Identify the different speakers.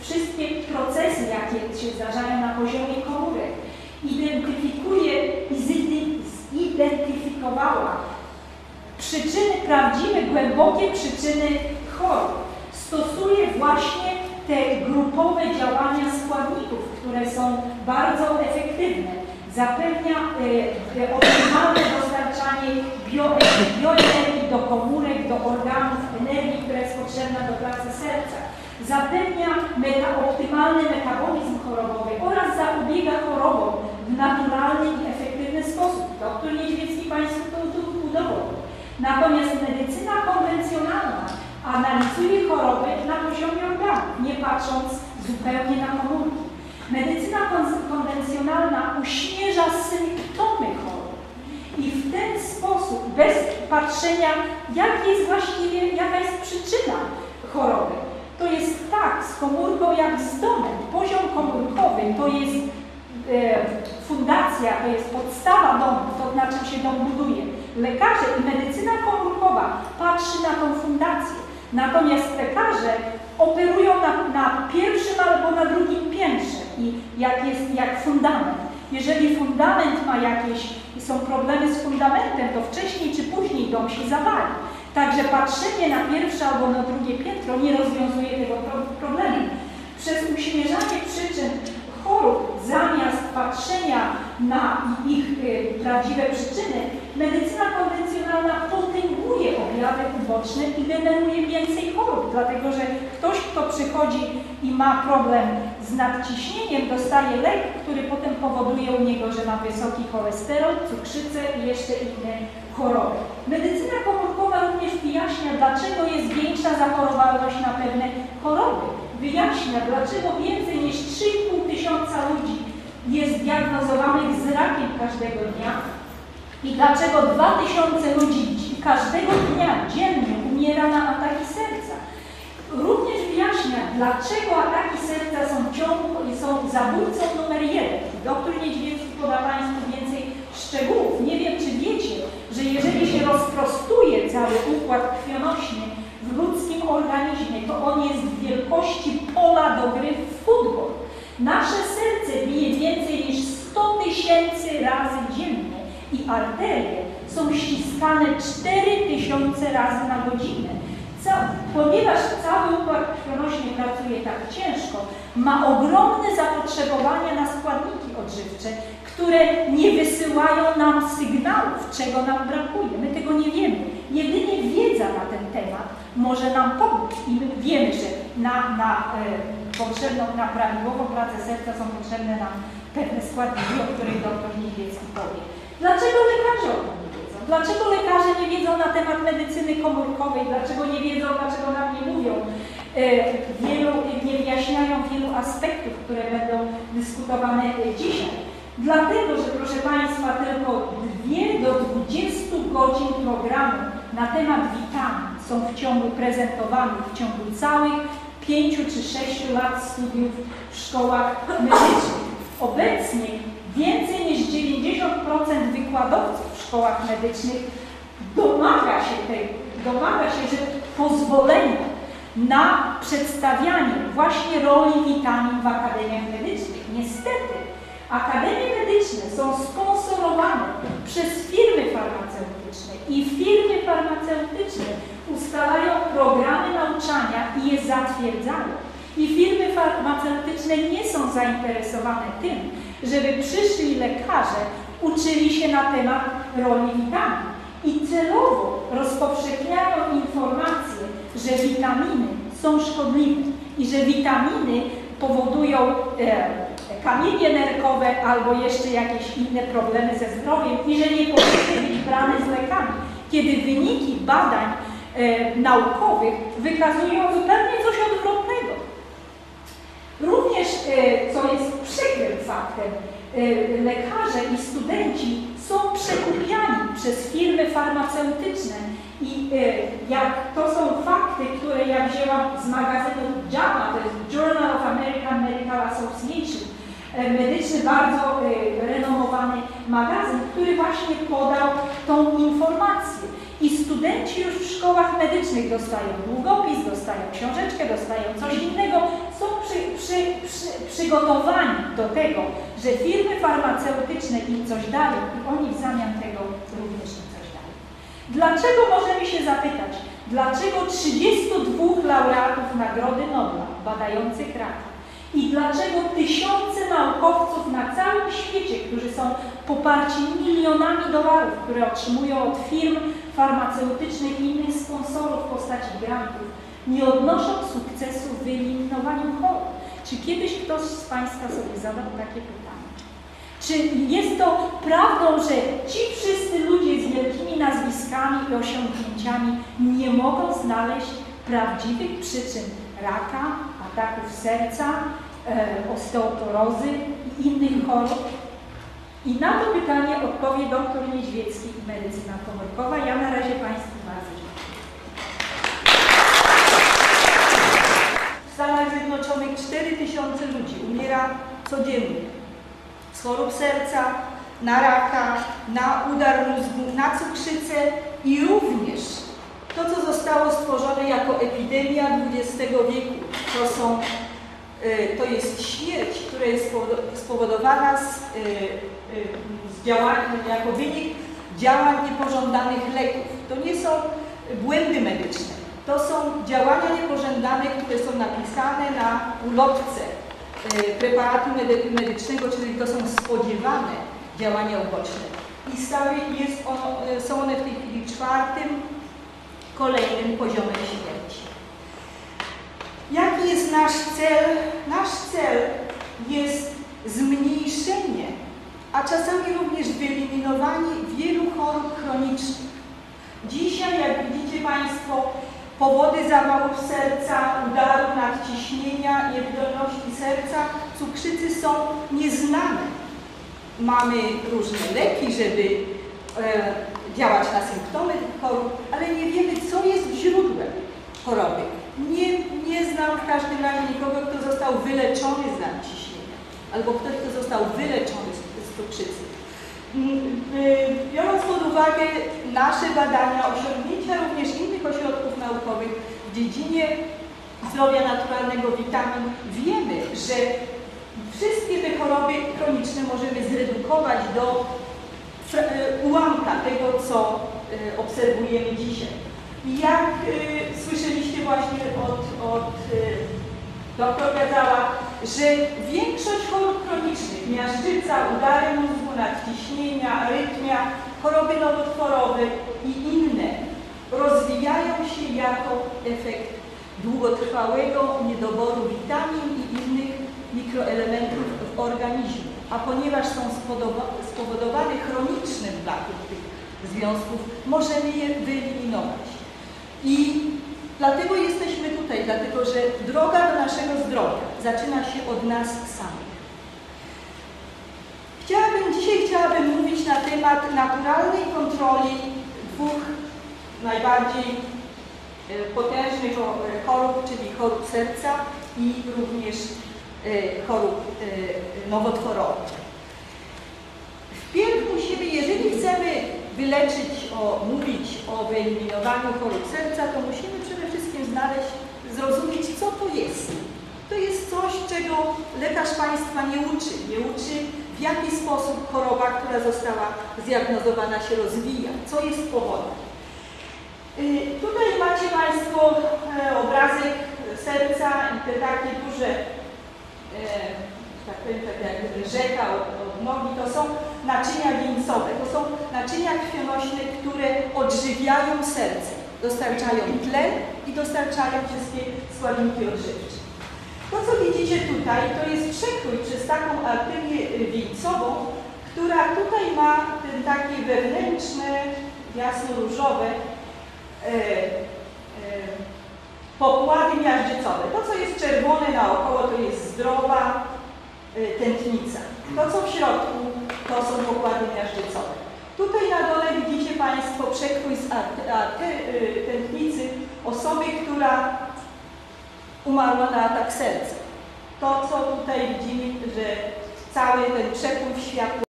Speaker 1: wszystkie procesy, jakie się zdarzają na poziomie komórek. Identyfikuje i zidentyfikowała przyczyny prawdziwe, głębokie przyczyny chorób. Stosuje właśnie te grupowe działania składników, które są bardzo efektywne. Zapewnia e, optymalne dostarczanie bioenergii do komórek, do organów, energii, która jest potrzebna do pracy serca. Zapewnia meta, optymalny metabolizm chorobowy oraz zapobiega chorobom w naturalny i efektywny sposób. Doktor Niedźwiecki Państwu to udowodnił. Natomiast medycyna konwencjonalna analizuje choroby na poziomie organów, nie patrząc zupełnie na komórki. Medycyna konwencjonalna uśmierza symptomy chorób i w ten sposób, bez patrzenia, jak jest właściwie, jaka jest przyczyna choroby. To jest tak z komórką jak z domem. Poziom komórkowy to jest e, fundacja, to jest podstawa domu, to na czym się dom buduje. Lekarze i medycyna komórkowa patrzy na tą fundację. Natomiast lekarze operują na, na pierwszym albo na drugim piętrze i jak jest jak fundament. Jeżeli fundament ma jakieś, są problemy z fundamentem, to wcześniej czy później dom się zawali. Także patrzenie na pierwsze albo na drugie piętro nie rozwiązuje tego problemu. Przez uśmierzanie przyczyn chorób zamiast patrzenia na ich y, prawdziwe przyczyny, medycyna konwencjonalna potęguje objawy uboczne i generuje więcej chorób, dlatego że ktoś, kto przychodzi i ma problem z nadciśnieniem, dostaje lek, który potem powoduje u niego, że ma wysoki cholesterol, cukrzycę i jeszcze inne choroby. Medycyna również wyjaśnia, dlaczego jest większa zachorowalność na pewne choroby. Wyjaśnia, dlaczego więcej niż 3,5 tysiąca ludzi jest diagnozowanych z rakiem każdego dnia i dlaczego 2000 ludzi każdego dnia, dziennie umiera na ataki serca. Również wyjaśnia, dlaczego ataki serca są ciągu są zabójcą numer jeden. Doktor Niedźwiecki poda Państwu więcej szczegółów. Nie wiem, czy wiecie, że jeżeli się rozprostuje cały układ krwionośny w ludzkim organizmie, to on jest w wielkości pola do gry w futbol. Nasze serce bije więcej niż 100 tysięcy razy dziennie i arterie są ściskane 4000 razy na godzinę. Ca ponieważ cały układ krwionośny pracuje tak ciężko, ma ogromne zapotrzebowanie na składniki odżywcze, które nie wysyłają nam sygnałów, czego nam brakuje. My tego nie wiemy. Jedynie wiedza na ten temat może nam pomóc i my wiemy, że na, na e, potrzebną, na prawidłową pracę serca są potrzebne nam pewne składniki, o których doktor Niedźwiecki powie. Dlaczego lekarze o tym nie wiedzą? Dlaczego lekarze nie wiedzą na temat medycyny komórkowej? Dlaczego nie wiedzą, dlaczego nam nie mówią? E, wielu, nie wyjaśniają wielu aspektów, które będą dyskutowane dzisiaj. Dlatego, że proszę Państwa, tylko 2 do 20 godzin programu na temat witamin są w ciągu prezentowanych w ciągu całych 5 czy 6 lat studiów w szkołach medycznych. Obecnie więcej niż 90% wykładowców w szkołach medycznych domaga się, tej, domaga się że pozwolenia na przedstawianie właśnie roli witamin w akademiach medycznych. Niestety, akademie medyczne są sponsorowane przez firmy farmaceutyczne i firmy farmaceutyczne ustalają programy nauczania i je zatwierdzają. I firmy farmaceutyczne nie są zainteresowane tym, żeby przyszli lekarze uczyli się na temat roli witamin. I celowo rozpowszechniają informacje, że witaminy są szkodliwe i że witaminy powodują e, kamienie nerkowe albo jeszcze jakieś inne problemy ze zdrowiem i że nie powinny być brane z lekami. Kiedy wyniki badań e, naukowych wykazują zupełnie coś odwrotnego. Również, e, co jest przykrym faktem, e, lekarze i studenci są przekupiani przez firmy farmaceutyczne i e, jak to są fakty, które ja wzięłam z magazynu JAMA, to jest Journal of American Medical Association, medyczny, bardzo e, renomowany magazyn, który właśnie podał tą informację. I studenci już w szkołach medycznych dostają długopis, dostają książeczkę, dostają coś innego, są przy, przy, przygotowani do tego, że firmy farmaceutyczne im coś dają i oni w zamian tego również im coś dają. Dlaczego możemy się zapytać, dlaczego 32 laureatów Nagrody Nobla badających raka i dlaczego tysiące naukowców na całym świecie, którzy są poparci milionami dolarów, które otrzymują od firm farmaceutycznych i innych sponsorów w postaci grantów, nie odnoszą sukcesu w wyeliminowaniu chorób? Czy kiedyś ktoś z Państwa sobie zadał takie pytanie? Czy jest to prawdą, że ci wszyscy ludzie z wielkimi nazwiskami i osiągnięciami nie mogą znaleźć prawdziwych przyczyn raka, ataków serca, e, osteoporozy i innych chorób? I na to pytanie odpowie dr Niedźwiecki i medycyna komórkowa. Ja na razie Państwu bardzo dziękuję.
Speaker 2: W Stanach Zjednoczonych 4000 ludzi umiera codziennie z chorób serca, na raka, na udar mózgu, na cukrzycę i również to, co zostało stworzone jako epidemia XX wieku, to są y, to jest śmierć, która jest spowodowana z, y, y, z działań, jako wynik działań niepożądanych leków. To nie są błędy medyczne. To są działania niepożądane, które są napisane na ulotce preparatu medycznego, czyli to są spodziewane działania uboczne. I stały jest ono, są one w tej chwili czwartym, kolejnym poziomem śmierci. Jaki jest nasz cel? Nasz cel jest zmniejszenie, a czasami również wyeliminowanie wielu chorób chronicznych. Dzisiaj, jak widzicie Państwo, powody zawałów serca, udaru, nadciśnienia, niewydolności serca, cukrzycy są nieznane. Mamy różne leki, żeby e, działać na symptomy chorób, ale nie wiemy, co jest źródłem choroby. Nie, nie znam w każdym razie nikogo, kto został wyleczony z nadciśnienia, albo ktoś, kto został wyleczony z, cukrzycy. Mm, y, biorąc pod uwagę nasze badania, osiągnięcia również innych ośrodków naukowych w dziedzinie zdrowia naturalnego, witamin, wiemy, że wszystkie te choroby chroniczne możemy zredukować do ułamka tego, co y, obserwujemy dzisiaj. Jak słyszeliście właśnie od, od Doktor że większość chorób chronicznych, miażdżyca, udary mózgu, nadciśnienia, arytmia, choroby nowotworowe i inne rozwijają się jako efekt długotrwałego niedoboru witamin i innych mikroelementów w organizmie. A ponieważ są spowodowane chronicznym brakiem tych związków, możemy je wyeliminować. I Dlatego jesteśmy tutaj, dlatego że droga do naszego zdrowia zaczyna się od nas samych. Chciałabym, dzisiaj chciałabym mówić na temat naturalnej kontroli dwóch najbardziej e, potężnych chorób, czyli chorób serca i również e, chorób e, nowotworowych. Wpierw musimy, jeżeli chcemy wyleczyć, o, mówić o wyeliminowaniu chorób serca, to musimy przede wszystkim znaleźć, zrozumieć, co to jest. To jest coś, czego lekarz Państwa nie uczy. Nie uczy, w jaki sposób choroba, która została zdiagnozowana, się rozwija, co jest powodem. Y, tutaj macie Państwo e, obrazek serca i te takie duże tak powiem, tak jak rzeka od, od nogi, to są naczynia wieńcowe, to są naczynia krwionośne, które odżywiają serce, dostarczają tlen i dostarczają wszystkie składniki odżywcze. To, co widzicie tutaj, to jest przekrój przez taką arterię wieńcową, która tutaj ma ten takie wewnętrzne, jasno-różowe e, e, pokłady miażdżycowe. To, co jest czerwone naokoło, to jest zdrowa, Y, tętnica. To, co w środku, to są pokłady miażdżycowe. Tutaj na dole widzicie Państwo przekrój z y, tętnicy osoby, która umarła na atak serca. To, co tutaj widzimy, że cały ten przepływ światła